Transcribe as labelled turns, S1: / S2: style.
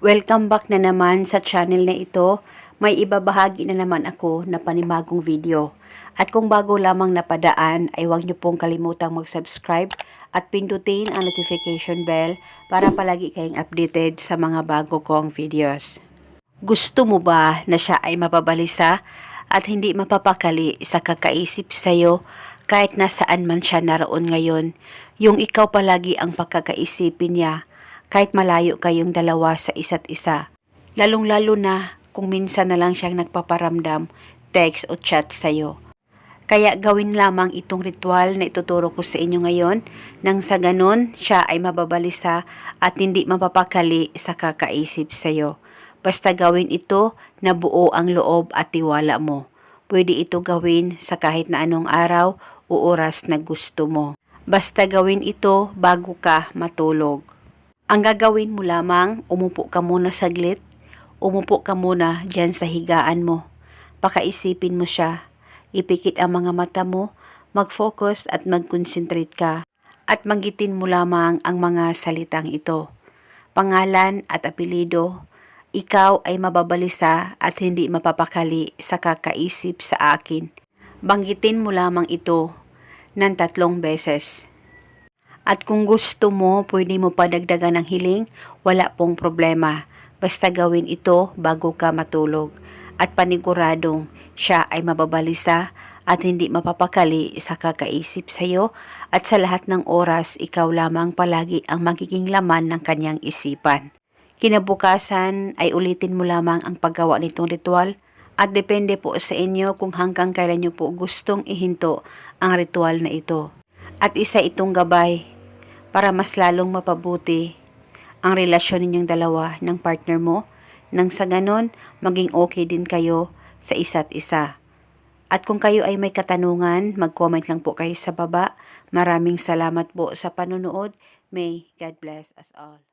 S1: Welcome back na naman sa channel na ito. May ibabahagi na naman ako na panibagong video. At kung bago lamang napadaan ay huwag niyo pong kalimutang mag-subscribe at pindutin ang notification bell para palagi kayong updated sa mga bago kong videos. Gusto mo ba na siya ay mapabalisa at hindi mapapakali sa kakaisip sa'yo kahit nasaan man siya naroon ngayon? Yung ikaw palagi ang pagkakaisipin niya kahit malayo kayong dalawa sa isa't isa. Lalong-lalo na kung minsan na lang siyang nagpaparamdam, text o chat sa'yo. Kaya gawin lamang itong ritual na ituturo ko sa inyo ngayon nang sa ganon siya ay mababalisa at hindi mapapakali sa kakaisip sa'yo. Basta gawin ito na buo ang loob at tiwala mo. Pwede ito gawin sa kahit na anong araw o oras na gusto mo. Basta gawin ito bago ka matulog. Ang gagawin mo lamang, umupo ka muna saglit, umupo ka muna dyan sa higaan mo. Pakaisipin mo siya, ipikit ang mga mata mo, mag-focus at mag-concentrate ka, at magitin mo lamang ang mga salitang ito. Pangalan at apelido, ikaw ay mababalisa at hindi mapapakali sa kakaisip sa akin. Banggitin mo lamang ito ng tatlong beses. At kung gusto mo, pwede mo pa dagdagan ng hiling, wala pong problema. Basta gawin ito bago ka matulog. At paniguradong siya ay mababalisa at hindi mapapakali sa kakaisip sa iyo at sa lahat ng oras ikaw lamang palagi ang magiging laman ng kanyang isipan. Kinabukasan ay ulitin mo lamang ang paggawa nitong ritual at depende po sa inyo kung hanggang kailan nyo po gustong ihinto ang ritual na ito. At isa itong gabay para mas lalong mapabuti ang relasyon ninyong dalawa ng partner mo nang sa ganon maging okay din kayo sa isa't isa. At kung kayo ay may katanungan, mag-comment lang po kayo sa baba. Maraming salamat po sa panonood. May God bless us all.